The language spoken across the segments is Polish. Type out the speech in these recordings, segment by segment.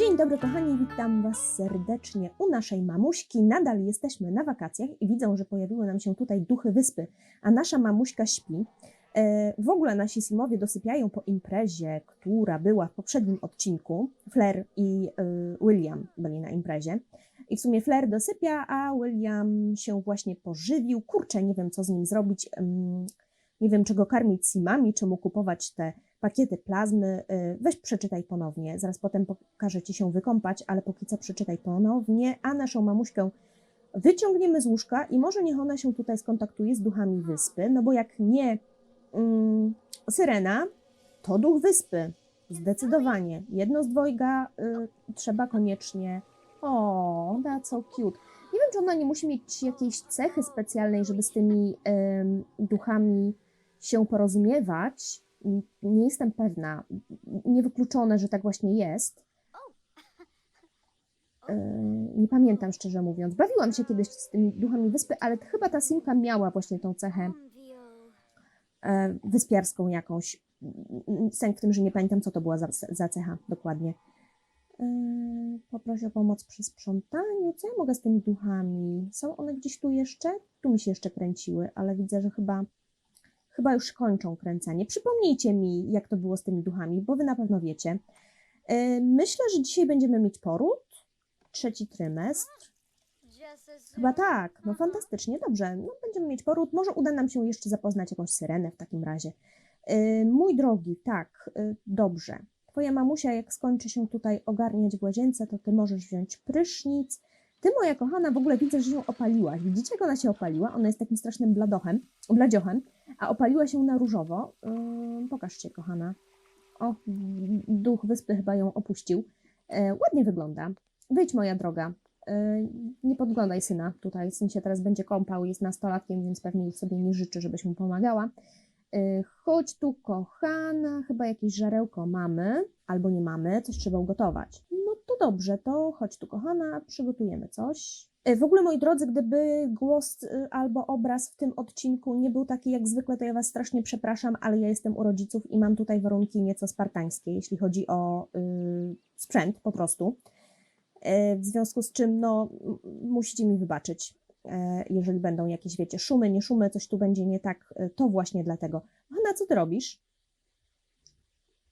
Dzień dobry kochani, witam Was serdecznie u naszej mamuśki. Nadal jesteśmy na wakacjach i widzą, że pojawiły nam się tutaj duchy wyspy, a nasza mamuśka śpi. E, W ogóle nasi Simowie dosypiają po imprezie, która była w poprzednim odcinku. Flair i y, William byli na imprezie. I w sumie Flair dosypia, a William się właśnie pożywił. Kurczę, nie wiem co z nim zrobić. Nie wiem, czego karmić Simami, czy mu kupować te pakiety plazmy. Y, Weź przeczytaj ponownie. Zaraz potem pokażę Ci się wykąpać, ale póki co przeczytaj ponownie, a naszą mamuśkę wyciągniemy z łóżka i może niech ona się tutaj skontaktuje z duchami wyspy, no bo jak nie mm, syrena, to duch wyspy. Zdecydowanie. Jedno z dwojga y, trzeba koniecznie. O, that's so cute. Nie wiem, czy ona nie musi mieć jakiejś cechy specjalnej, żeby z tymi ym, duchami się porozumiewać. Nie jestem pewna. Niewykluczone, że tak właśnie jest. Yy, Nie pamiętam szczerze mówiąc. Bawiłam się kiedyś z tymi duchami wyspy, ale chyba ta Simka miała właśnie tą cechę e, wyspiarską jakąś. Sęk w tym, że nie pamiętam, co to była za, za cecha dokładnie. E, Poproś o pomoc przy sprzątaniu. Co ja mogę z tymi duchami? Są one gdzieś tu jeszcze? Tu mi się jeszcze kręciły, ale widzę, że chyba, chyba już kończą kręcenie. Przypomnijcie mi, jak to było z tymi duchami, bo wy na pewno wiecie. E, Myślę, że dzisiaj będziemy mieć poród. Trzeci trymestr. Chyba tak, no fantastycznie, dobrze. No, będziemy mieć poród. Może uda nam się jeszcze zapoznać jakąś syrenę w takim razie. Yy, mój drogi, tak, yy, dobrze. Twoja mamusia, jak skończy się tutaj ogarniać w łazience, to ty możesz wziąć prysznic. Ty, moja kochana, w ogóle widzę, że się opaliłaś. Widzicie, jak ona się opaliła? Ona jest takim strasznym bladochem, bladziochem, a opaliła się na różowo. Yy, pokażcie, kochana. O, duch wyspy chyba ją opuścił. Yy, ładnie wygląda. Wyjdź, moja droga. Yy, nie podglądaj syna tutaj. Syn się teraz będzie kąpał, jest nastolatkiem, więc pewnie już sobie nie życzy, żebyś mu pomagała. Yy, Chodź tu, kochana, chyba jakieś żarełko mamy, albo nie mamy, coś trzeba ugotować. Dobrze, to chodź tu, kochana, przygotujemy coś. Yy, W ogóle, moi drodzy, gdyby głos yy, albo obraz w tym odcinku nie był taki jak zwykle, to ja Was strasznie przepraszam, ale ja jestem u rodziców i mam tutaj warunki nieco spartańskie, jeśli chodzi o yy, sprzęt po prostu. E, W związku z czym, no, musicie mi wybaczyć, e, jeżeli będą jakieś, wiecie, szumy, nie szumy, coś tu będzie nie tak, e, to właśnie dlatego. Hanna, co ty robisz?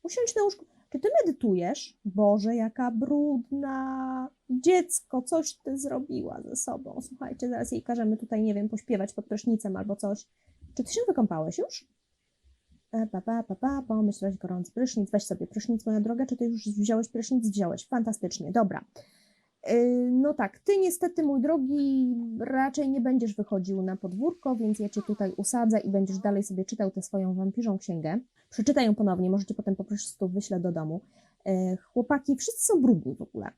Usiądź na łóżku. Czy ty medytujesz? Boże, jaka brudna. Dziecko, coś ty zrobiła ze sobą. Słuchajcie, zaraz jej każemy tutaj, nie wiem, pośpiewać pod prysznicem albo coś. Czy ty się wykąpałeś już? E, Pa, pa, pa, pa, pomyślałeś gorący prysznic. Weź sobie prysznic, moja droga. Czy ty już wziąłeś prysznic? Wziąłeś. Fantastycznie, dobra. Yy, No tak, ty niestety, mój drogi, raczej nie będziesz wychodził na podwórko, więc ja cię tutaj usadzę i będziesz dalej sobie czytał tę swoją wampirzą księgę. Przeczytaj ją ponownie, możecie potem po prostu wyślę do domu. Yy, Chłopaki, wszyscy są brudni w ogóle.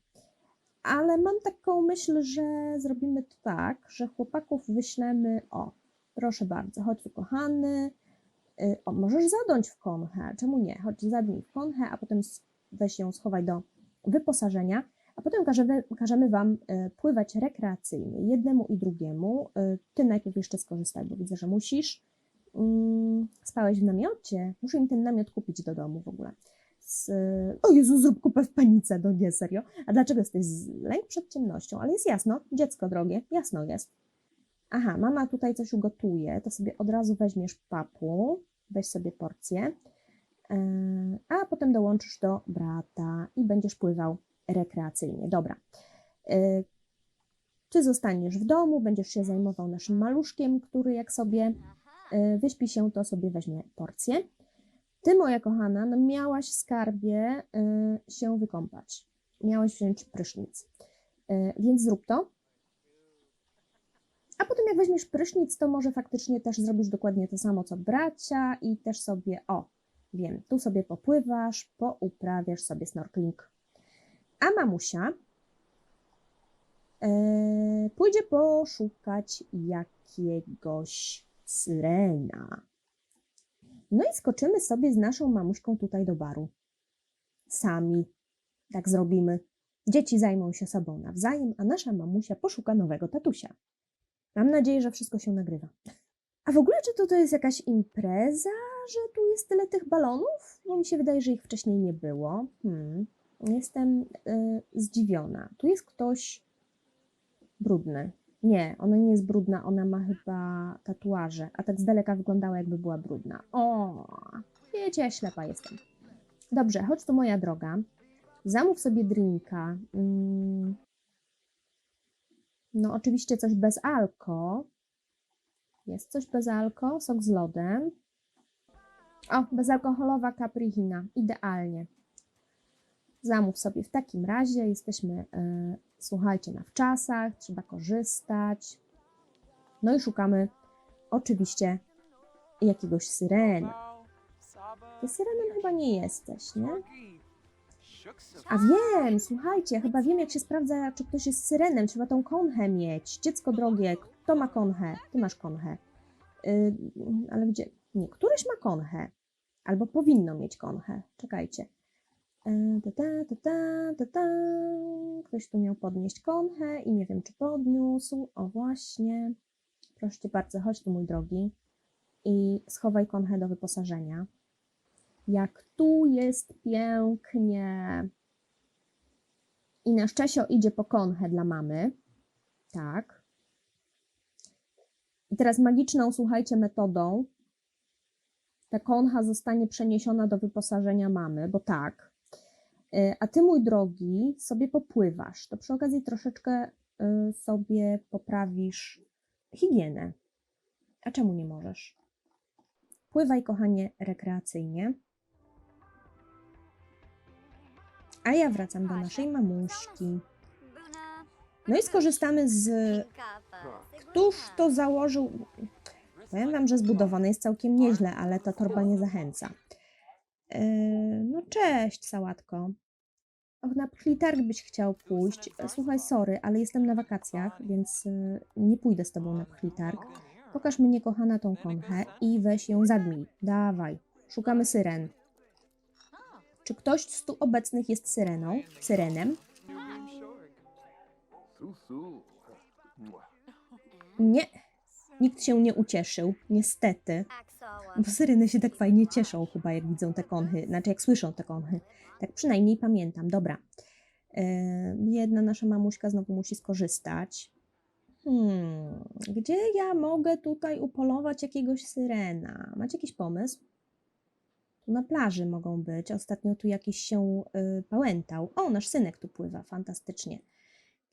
Ale mam taką myśl, że zrobimy to tak, że chłopaków wyślemy. O, proszę bardzo, chodź tu, kochany. Yy, O, możesz zadąć w konchę. Czemu nie? Chodź, zadnij w konchę, a potem weź ją schowaj do wyposażenia a potem każemy, każemy Wam e, pływać rekreacyjnie, jednemu i drugiemu. E, Ty najpierw jeszcze skorzystaj, bo widzę, że musisz. Mm, Spałeś w namiocie? Muszę im ten namiot kupić do domu w ogóle. Z... O Jezu, zrób kupę w panice, no nie, serio. A dlaczego jesteś z... lęk przed ciemnością? Ale jest jasno, dziecko drogie, jasno jest. Aha, mama tutaj coś ugotuje, to sobie od razu weźmiesz papu, weź sobie porcję, e, a potem dołączysz do brata i będziesz pływał rekreacyjnie. Dobra. Y, Ty zostaniesz w domu, będziesz się zajmował naszym maluszkiem, który jak sobie y, wyśpi się, to sobie weźmie porcję. Ty, moja kochana, no miałaś skarbie y, się wykąpać. Miałaś wziąć prysznic. Więc zrób to. A potem jak weźmiesz prysznic, to może faktycznie też zrobisz dokładnie to samo, co bracia i też sobie, o, wiem, tu sobie popływasz, pouprawiasz sobie snorkeling. A mamusia e, pójdzie poszukać jakiegoś syrena. No i skoczymy sobie z naszą mamuśką tutaj do baru. Sami. Tak zrobimy. Dzieci zajmą się sobą nawzajem, a nasza mamusia poszuka nowego tatusia. Mam nadzieję, że wszystko się nagrywa. A w ogóle, czy to, to jest jakaś impreza, że tu jest tyle tych balonów? Bo mi się wydaje, że ich wcześniej nie było. Hmm. Jestem y, zdziwiona. Tu jest ktoś brudny. Nie, ona nie jest brudna, ona ma chyba tatuaże, a tak z daleka wyglądała jakby była brudna. O, wiecie, ja ślepa jestem. Dobrze, chodź tu moja droga. Zamów sobie drinka. Mm. No oczywiście coś bez alko. Jest coś bez alko, sok z lodem. O, bezalkoholowa kaprihina, idealnie. Zamów sobie w takim razie, jesteśmy, e, słuchajcie, na wczasach, trzeba korzystać. No i szukamy oczywiście jakiegoś syrena. Ty syrenem chyba nie jesteś, nie? A wiem, słuchajcie, chyba wiem, jak się sprawdza, czy ktoś jest syrenem. Trzeba tą konchę mieć. Dziecko drogie, kto ma konchę? Ty masz konchę. Yy, ale gdzie? Nie, któryś ma konchę. Albo powinno mieć konchę. Czekajcie. Yy, ta, ta, ta, ta, ta. Ktoś tu miał podnieść konchę i nie wiem, czy podniósł. O, właśnie. Proszę cię bardzo, chodź tu, mój drogi. I schowaj konchę do wyposażenia. Jak tu jest pięknie. I na Szczesio idzie po konchę dla mamy. Tak. I teraz magiczną, słuchajcie, metodą ta koncha zostanie przeniesiona do wyposażenia mamy, bo tak. Y, A ty, mój drogi, sobie popływasz. To przy okazji troszeczkę y, sobie poprawisz higienę. A czemu nie możesz? Pływaj, kochanie, rekreacyjnie. A ja wracam do naszej mamuśki. No i skorzystamy z. Któż to założył? Powiem wam, że zbudowane jest całkiem nieźle, ale ta torba nie zachęca. Yy, no cześć, sałatko. Och, na pchlitarg byś chciał pójść. Słuchaj, sorry, ale jestem na wakacjach, więc yy, nie pójdę z tobą na pchlitarg. Pokaż mnie, kochana, tą konchę i weź ją zadmij. Dawaj. Szukamy syren. Czy ktoś z tu obecnych jest syreną? Syrenem? Nie. Nikt się nie ucieszył, niestety. Bo syreny się tak fajnie cieszą chyba, jak widzą te konchy, znaczy jak słyszą te konchy. Tak przynajmniej pamiętam. Dobra. Yy, jedna nasza mamuśka znowu musi skorzystać. Hmm, gdzie ja mogę tutaj upolować jakiegoś syrena? Macie jakiś pomysł? Tu na plaży mogą być. Ostatnio tu jakiś się y, pałętał. O, nasz synek tu pływa, fantastycznie.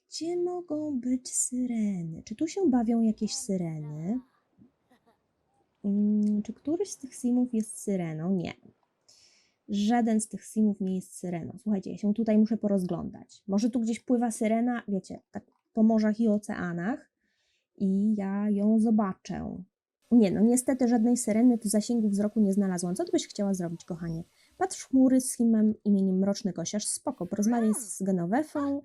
Gdzie mogą być syreny? Czy tu się bawią jakieś syreny? Mm, czy któryś z tych simów jest syreną? Nie. Żaden z tych simów nie jest syreną. Słuchajcie, ja się tutaj muszę porozglądać. Może tu gdzieś pływa syrena, wiecie, tak po morzach i oceanach i ja ją zobaczę. Nie, no niestety żadnej syreny w zasięgu wzroku nie znalazłam. Co ty byś chciała zrobić, kochanie? Patrz chmury z filmem imieniem Mroczny Kosiarz. Spoko, porozmawiaj z Genowefą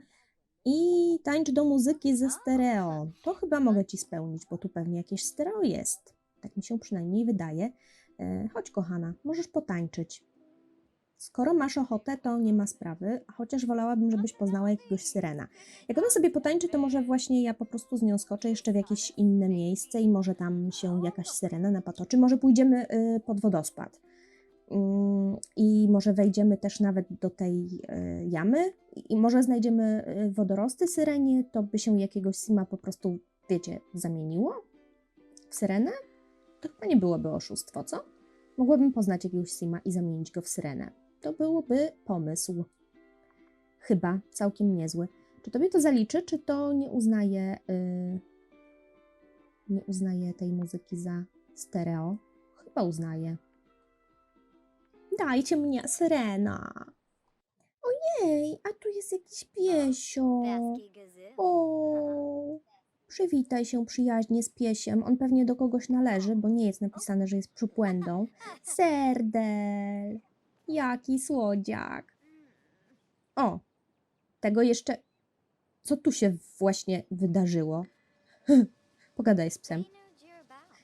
i tańcz do muzyki ze stereo. To chyba mogę ci spełnić, bo tu pewnie jakieś stereo jest. Tak mi się przynajmniej wydaje. E, chodź, kochana, możesz potańczyć. Skoro masz ochotę, to nie ma sprawy, chociaż wolałabym, żebyś poznała jakiegoś syrena. Jak ona sobie potańczy, to może właśnie ja po prostu z nią skoczę jeszcze w jakieś inne miejsce i może tam się jakaś syrena napatoczy. Może pójdziemy y, pod wodospad. Mm, I może wejdziemy też nawet do tej y, jamy i może znajdziemy y, wodorosty syrenie, to by się jakiegoś sima po prostu, wiecie, zamieniło w syrenę? To chyba nie byłoby oszustwo, co? Mogłabym poznać jakiegoś sima i zamienić go w syrenę. To byłoby pomysł. Chyba całkiem niezły. Czy tobie to zaliczy, czy to nie uznaje, yy, nie uznaje tej muzyki za stereo? Chyba uznaje. Dajcie mnie syrena. Ojej, a tu jest jakiś piesio. O, przywitaj się przyjaźnie z piesiem. On pewnie do kogoś należy, bo nie jest napisane, że jest przypłędą. Serdel, jaki słodziak. O, tego jeszcze. Co tu się właśnie wydarzyło? Pogadaj z psem.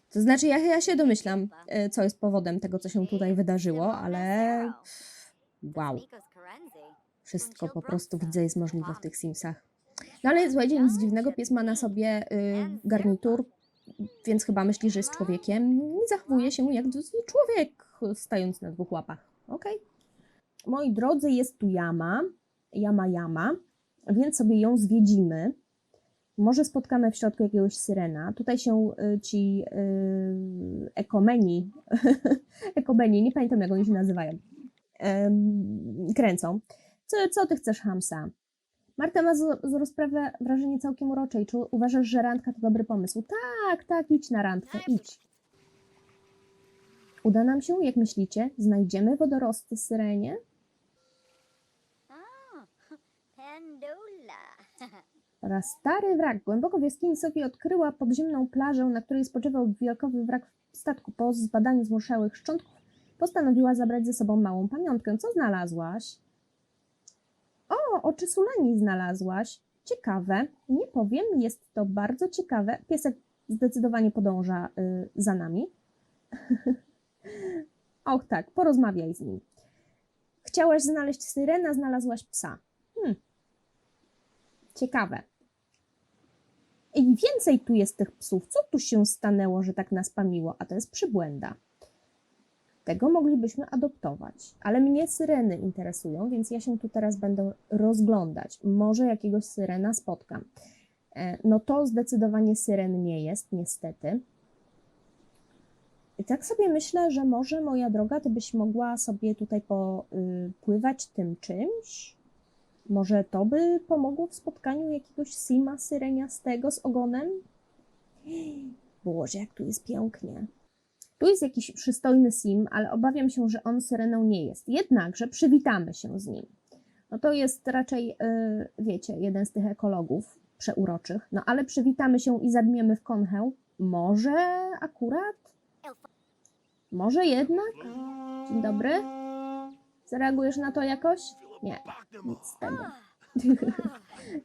To znaczy, ja, ja się domyślam, e, co jest powodem tego, co się tutaj wydarzyło, ale. Wow, wszystko po prostu widzę jest możliwe w tych Simsach. No ale słuchajcie, nic dziwnego, pies ma na sobie y, garnitur, więc chyba myśli, że jest człowiekiem i zachowuje się jak człowiek, stając na dwóch łapach. Okej. Moi drodzy, jest tu jama. Jama Jama, więc sobie ją zwiedzimy. Może spotkamy w środku jakiegoś syrena. Tutaj się y, ci y, ekomeni, ekomeni, nie pamiętam jak oni się nazywają, kręcą. Co, co ty chcesz, Hamsa? Marta ma z, z rozprawę wrażenie całkiem uroczej. Czy uważasz, że randka to dobry pomysł? Tak, tak, idź na randkę, idź. Uda nam się, jak myślicie? Znajdziemy wodorosty syrenie? Oraz stary wrak. Głęboko w jaskini Sofii odkryła podziemną plażę, na której spoczywał wielkowy wrak statku. Po zbadaniu zmuszałych szczątków postanowiła zabrać ze sobą małą pamiątkę. Co znalazłaś? O, oczy Sulani znalazłaś. Ciekawe. Nie powiem, jest to bardzo ciekawe. Piesek zdecydowanie podąża y, za nami. Och tak, porozmawiaj z nim. Chciałaś znaleźć syrena, znalazłaś psa. Hmm. Ciekawe. I więcej tu jest tych psów. Co tu się stanęło, że tak nas pamiło? A to jest przybłęda. Tego moglibyśmy adoptować, ale mnie syreny interesują, więc ja się tu teraz będę rozglądać. Może jakiegoś syrena spotkam. E, No to zdecydowanie syren nie jest, niestety. I tak sobie myślę, że może moja droga, ty byś mogła sobie tutaj popływać tym czymś. Może to by pomogło w spotkaniu jakiegoś sima syreniastego z ogonem? Boże, jak tu jest pięknie. Tu jest jakiś przystojny sim, ale obawiam się, że on syreną nie jest. Jednakże przywitamy się z nim. No to jest raczej, yy, wiecie, jeden z tych ekologów przeuroczych. No ale przywitamy się i zadmiemy w konchę. Może akurat? Może jednak? Dzień dobry. Zareagujesz na to jakoś? Nie, nic z tego.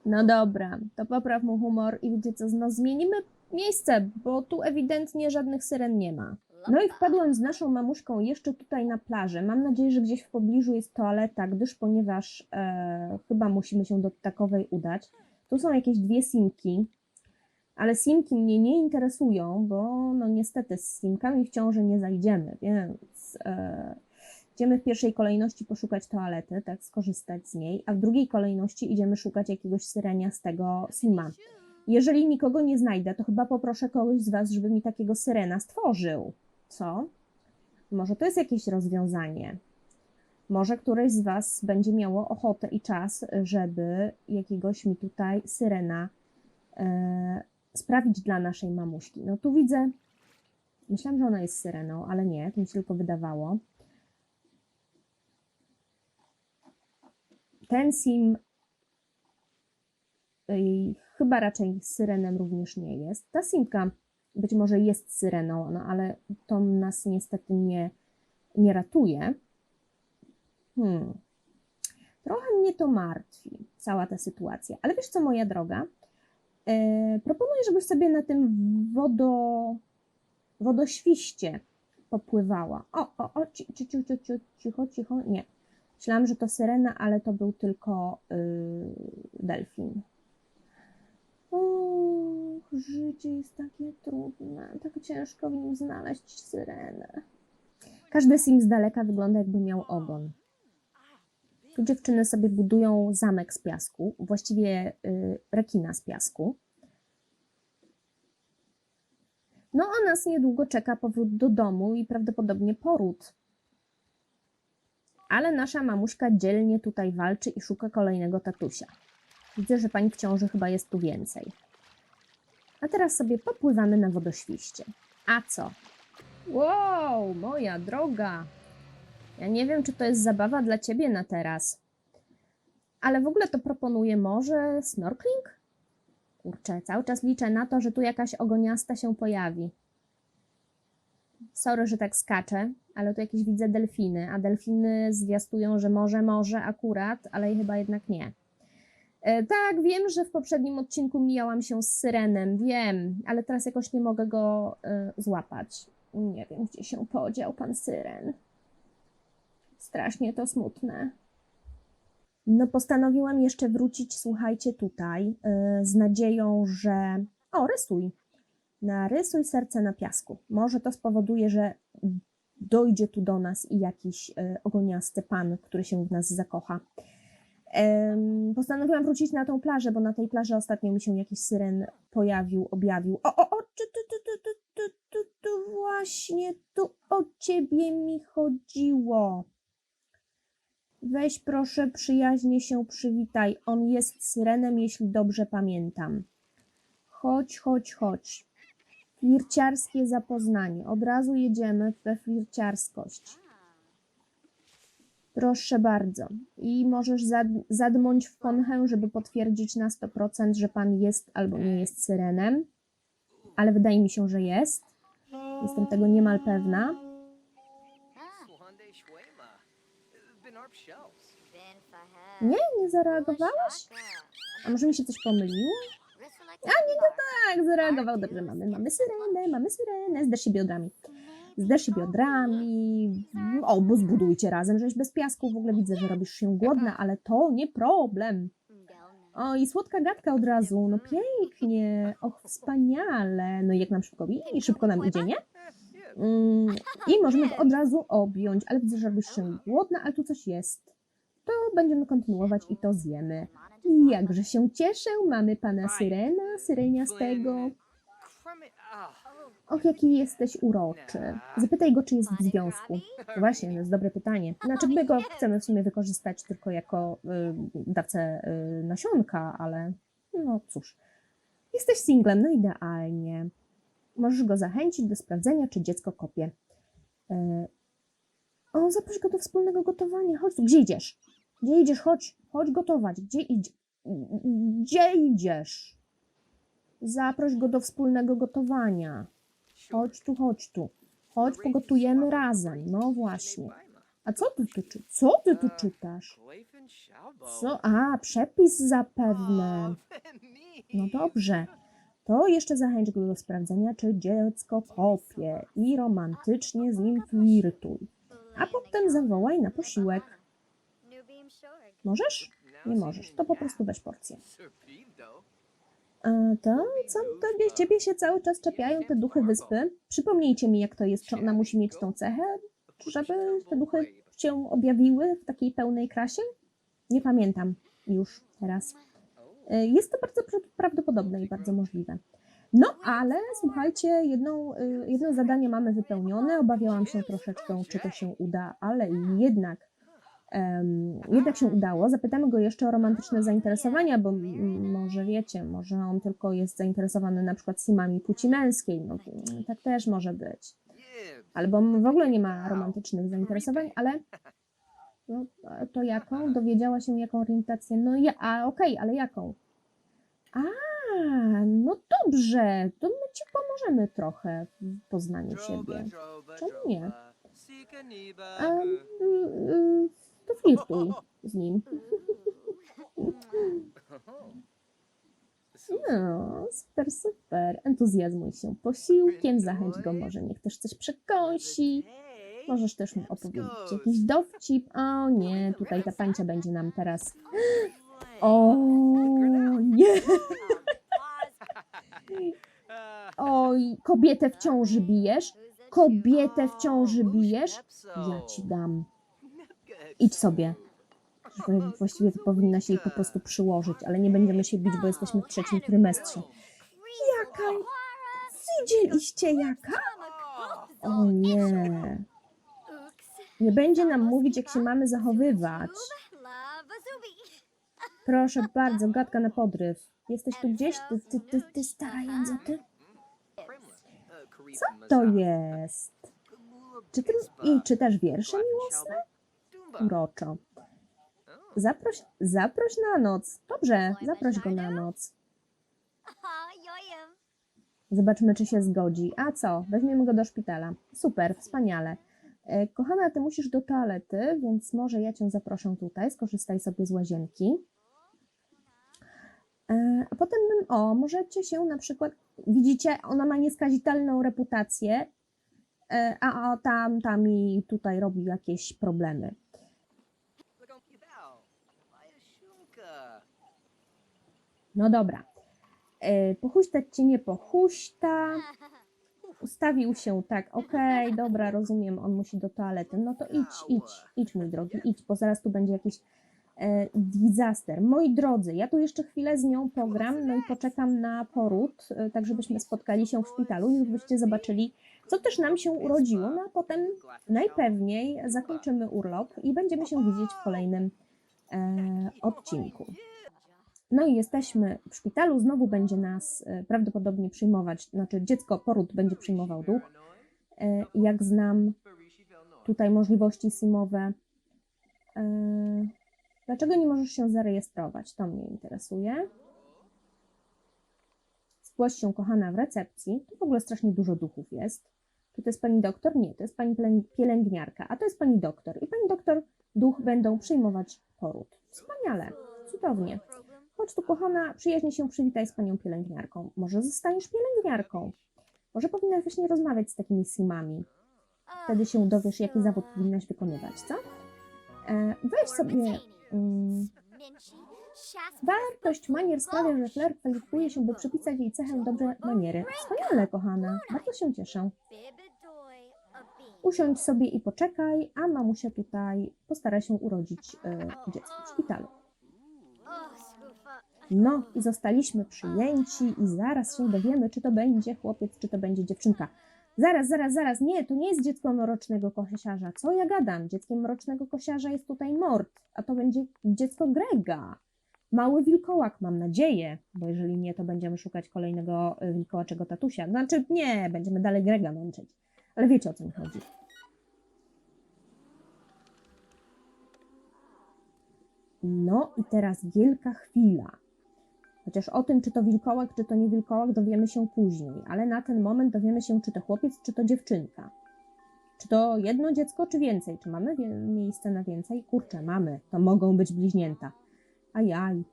No dobra, to popraw mu humor i wiecie co, no zmienimy miejsce, bo tu ewidentnie żadnych syren nie ma. No i wpadłam z naszą mamuszką jeszcze tutaj na plażę. Mam nadzieję, że gdzieś w pobliżu jest toaleta, gdyż ponieważ e, chyba musimy się do takowej udać. Tu są jakieś dwie simki, ale simki mnie nie interesują, bo no niestety z simkami w ciąży nie zajdziemy, więc e, idziemy w pierwszej kolejności poszukać toalety, tak, skorzystać z niej, a w drugiej kolejności idziemy szukać jakiegoś syreniastego sima. Jeżeli nikogo nie znajdę, to chyba poproszę kogoś z Was, żeby mi takiego syrena stworzył. Co? Może to jest jakieś rozwiązanie. Może któreś z Was będzie miało ochotę i czas, żeby jakiegoś mi tutaj syrena e, sprawić dla naszej mamuśki. No tu widzę, myślałam, że ona jest syreną, ale nie, to mi się tylko wydawało. Ten sim y, chyba raczej syrenem również nie jest. Ta simka być może jest syreną, no ale to nas niestety nie, nie ratuje. Hmm. Trochę mnie to martwi, cała ta sytuacja. Ale wiesz co, moja droga? E, proponuję, żebyś sobie na tym wodo, wodoświście popływała. O, o, o, ci, ci, cicho, cicho, nie. Myślałam, że to syrena, ale to był tylko yy, delfin. Życie jest takie trudne, tak ciężko w nim znaleźć syrenę. Każdy sim z daleka wygląda jakby miał ogon. Tu dziewczyny sobie budują zamek z piasku, właściwie y, rekina z piasku. No a nas niedługo czeka powrót do domu i prawdopodobnie poród. Ale nasza mamuśka dzielnie tutaj walczy i szuka kolejnego tatusia. Widzę, że pani w ciąży chyba jest tu więcej. A teraz sobie popływamy na wodoświście. A co? Wow, moja droga! Ja nie wiem, czy to jest zabawa dla ciebie na teraz. Ale w ogóle to proponuję może snorkeling? Kurczę, cały czas liczę na to, że tu jakaś ogoniasta się pojawi. Sorry, że tak skaczę, ale tu jakieś widzę delfiny, a delfiny zwiastują, że może, może akurat, ale chyba jednak nie. E, tak, wiem, że w poprzednim odcinku mijałam się z syrenem, wiem, ale teraz jakoś nie mogę go e, złapać. Nie wiem, gdzie się podział pan syren. Strasznie to smutne. No, postanowiłam jeszcze wrócić, słuchajcie, tutaj e, z nadzieją, że. O, rysuj. Narysuj serce na piasku. Może to spowoduje, że dojdzie tu do nas i jakiś e, ogoniasty pan, który się w nas zakocha. Postanowiłam wrócić na tą plażę, bo na tej plaży ostatnio mi się jakiś syren pojawił, objawił. O, o, o, tu, tu, tu, tu, tu, tu, tu, właśnie tu o ciebie mi chodziło. Weź proszę przyjaźnie się przywitaj. On jest syrenem, jeśli dobrze pamiętam. Chodź, chodź, chodź. Flirciarskie zapoznanie. Od razu jedziemy we flirciarskość. Proszę bardzo. I możesz zad, zadmąć w konchę, żeby potwierdzić na 100%, że pan jest albo nie jest syrenem. Ale wydaje mi się, że jest. Jestem tego niemal pewna. Nie, nie zareagowałaś? A może mi się coś pomyliło? A nie, no tak, zareagował. Dobrze, mamy, mamy syrenę, mamy syrenę. Zderz się biodrami. Zderz się biodrami. O, bo zbudujcie razem rzeź bez piasku. W ogóle widzę, że robisz się głodna, ale to nie problem. O, i słodka gadka od razu. No pięknie. Och, wspaniale. No i jak nam szybko i szybko nam idzie, nie? Mm, I możemy od razu objąć, ale widzę, że robisz się głodna, ale tu coś jest. To będziemy kontynuować i to zjemy. I jakże się cieszę, mamy pana Syrena, Syreniastego. Och, jaki jesteś uroczy. Zapytaj go, czy jest w związku. Właśnie, to jest dobre pytanie. Znaczy, my go chcemy w sumie wykorzystać tylko jako y, dawcę y, nasionka, ale no cóż. Jesteś singlem, no idealnie. Możesz go zachęcić do sprawdzenia, czy dziecko kopie. Y, o, zaproś go do wspólnego gotowania. Chodź tu, gdzie idziesz? Gdzie idziesz? Chodź, chodź gotować. Gdzie idziesz? Gdzie idziesz? Zaproś go do wspólnego gotowania. Chodź tu, chodź tu. Chodź, pogotujemy razem. No właśnie. A co ty tu czytasz? Co ty tu czytasz? Co? A, przepis zapewne. No dobrze. To jeszcze zachęć go do sprawdzenia, czy dziecko kopie i romantycznie z nim flirtuj. A potem zawołaj na posiłek. Możesz? Nie możesz. To po prostu weź porcję. A to co? Tobie, ciebie się cały czas czepiają te duchy wyspy. Przypomnijcie mi, jak to jest. Czy ona musi mieć tą cechę, żeby te duchy się objawiły w takiej pełnej krasie? Nie pamiętam już teraz. Y, Jest to bardzo pra- prawdopodobne i bardzo możliwe. No, ale słuchajcie, jedną, y, jedno zadanie mamy wypełnione. Obawiałam się troszeczkę, czy to się uda, ale jednak, jednak się udało. Zapytamy go jeszcze o romantyczne zainteresowania, bo mm, może wiecie, może on tylko jest zainteresowany na przykład simami płci męskiej. No, mm, tak też może być. Albo w ogóle nie ma romantycznych zainteresowań, ale no, to jaką? Dowiedziała się jaką orientację? No ja, a okej, ale jaką? A, no dobrze, to my ci pomożemy trochę w poznaniu siebie. Czemu nie? A, y, y, to flirtuj z nim. No, super, super. Entuzjazmuj się posiłkiem, zachęć go może, niech też coś przekąsi. Możesz też mu opowiedzieć jakiś dowcip. O nie, tutaj ta pańcia będzie nam teraz. O nie! Oj, kobietę w ciąży bijesz? Kobietę w ciąży bijesz? Ja ci dam. Idź sobie. Właściwie powinna się jej po prostu przyłożyć, ale nie będziemy się bić, bo jesteśmy w trzecim trymestrze. Jaka? Widzieliście jaka? O nie. Nie będzie nam mówić, jak się mamy zachowywać. Proszę bardzo, gadka na podryw. Jesteś tu gdzieś, ty, ty, ty, ty stara ty? Co to jest? Czy ty i czytasz wiersze miłosne? Uroczo. Zaproś, zaproś na noc. Dobrze, zaproś go na noc. Zobaczmy, czy się zgodzi. A co? Weźmiemy go do szpitala. Super, wspaniale. E, Kochana, ty musisz do toalety, więc może ja cię zaproszę tutaj. Skorzystaj sobie z łazienki. E, A potem bym, o, możecie się na przykład, widzicie, ona ma nieskazitelną reputację, e, a a tam, tam mi tutaj robi jakieś problemy. No dobra. E, Pochuśtać cię nie pochuśta. Ustawił się tak, okej, dobra, rozumiem, on musi do toalety. No to idź, idź, idź mój drogi, idź, bo zaraz tu będzie jakiś e, disaster. Moi drodzy, ja tu jeszcze chwilę z nią pogram, no i poczekam na poród, e, tak żebyśmy spotkali się w szpitalu i żebyście zobaczyli, co też nam się urodziło, no a potem najpewniej zakończymy urlop i będziemy się widzieć w kolejnym e, odcinku. No i jesteśmy w szpitalu, znowu będzie nas e, prawdopodobnie przyjmować, znaczy dziecko poród będzie przyjmował duch. E, Jak znam tutaj możliwości simowe. E, Dlaczego nie możesz się zarejestrować? To mnie interesuje. Zgłoś się, kochana, w recepcji. Tu w ogóle strasznie dużo duchów jest. Czy to jest pani doktor? Nie, to jest pani pielęg- pielęgniarka, a to jest pani doktor. I pani doktor, duch będą przyjmować poród. Wspaniale, cudownie. Chodź tu, kochana, przyjaźnie się przywitaj z panią pielęgniarką. Może zostaniesz pielęgniarką. Może powinnaś właśnie rozmawiać z takimi simami. Wtedy się dowiesz, jaki zawód powinnaś wykonywać, co? E, weź sobie... Mm, wartość manier sprawia, że Flair kwalifikuje się, by przypisać jej cechę dobre maniery. Wspaniale, kochana. Bardzo się cieszę. Usiądź sobie i poczekaj, a mamusia tutaj postara się urodzić e, dziecko w szpitalu. No i zostaliśmy przyjęci i zaraz się dowiemy, czy to będzie chłopiec, czy to będzie dziewczynka. Zaraz, zaraz, zaraz, nie, to nie jest dziecko mrocznego kosiarza. Co ja gadam? Dzieckiem mrocznego kosiarza jest tutaj Mort, a to będzie dziecko Grega. Mały wilkołak, mam nadzieję, bo jeżeli nie, to będziemy szukać kolejnego y, wilkołaczego tatusia. Znaczy nie, będziemy dalej Grega męczyć. Ale wiecie o co mi chodzi. No i teraz wielka chwila. Chociaż o tym, czy to wilkołak, czy to nie wilkołak, dowiemy się później, ale na ten moment dowiemy się, czy to chłopiec, czy to dziewczynka. Czy to jedno dziecko, czy więcej? Czy mamy miejsce na więcej? Kurczę, mamy. To mogą być bliźnięta. Ajaj.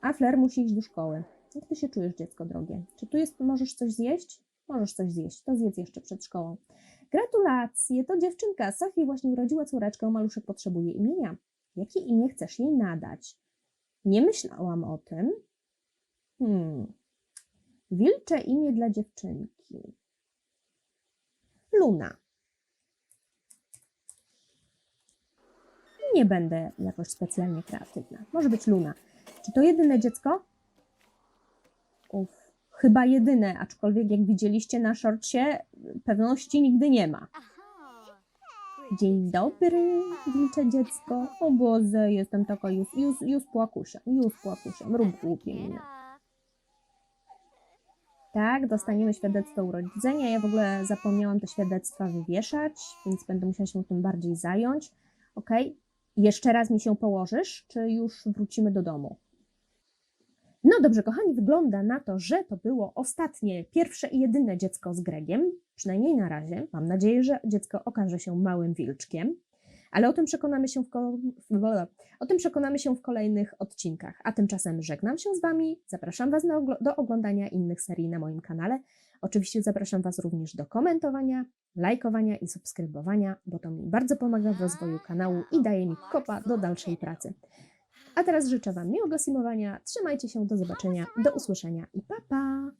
A Fler musi iść do szkoły. Jak ty się czujesz, dziecko drogie? Czy tu jest, możesz coś zjeść? Możesz coś zjeść. To zjedz jeszcze przed szkołą. Gratulacje, to dziewczynka. Sofii właśnie urodziła córeczkę, maluszek potrzebuje imienia. Jakie imię chcesz jej nadać? Nie myślałam o tym. Hmm. Wilcze imię dla dziewczynki. Luna. Nie będę jakoś specjalnie kreatywna. Może być Luna. Czy to jedyne dziecko? Uf, chyba jedyne, aczkolwiek jak widzieliście na szorcie, pewności nigdy nie ma. Dzień dobry, wilcze dziecko. O Boże, jestem taka już, już, już płakusia, już płakusia, rób głupie mnie. Tak, dostaniemy świadectwo urodzenia. Ja w ogóle zapomniałam te świadectwa wywieszać, więc będę musiała się tym bardziej zająć. Ok, jeszcze raz mi się położysz, czy już wrócimy do domu? No dobrze, kochani, wygląda na to, że to było ostatnie, pierwsze i jedyne dziecko z Gregiem, przynajmniej na razie. Mam nadzieję, że dziecko okaże się małym wilczkiem, ale o tym przekonamy się w, o tym przekonamy się w kolejnych odcinkach. A tymczasem żegnam się z Wami, zapraszam Was do oglądania innych serii na moim kanale. Oczywiście zapraszam Was również do komentowania, lajkowania i subskrybowania, bo to mi bardzo pomaga w rozwoju kanału i daje mi kopa do dalszej pracy. A teraz życzę Wam miłego simowania, trzymajcie się, do zobaczenia, do usłyszenia i pa pa!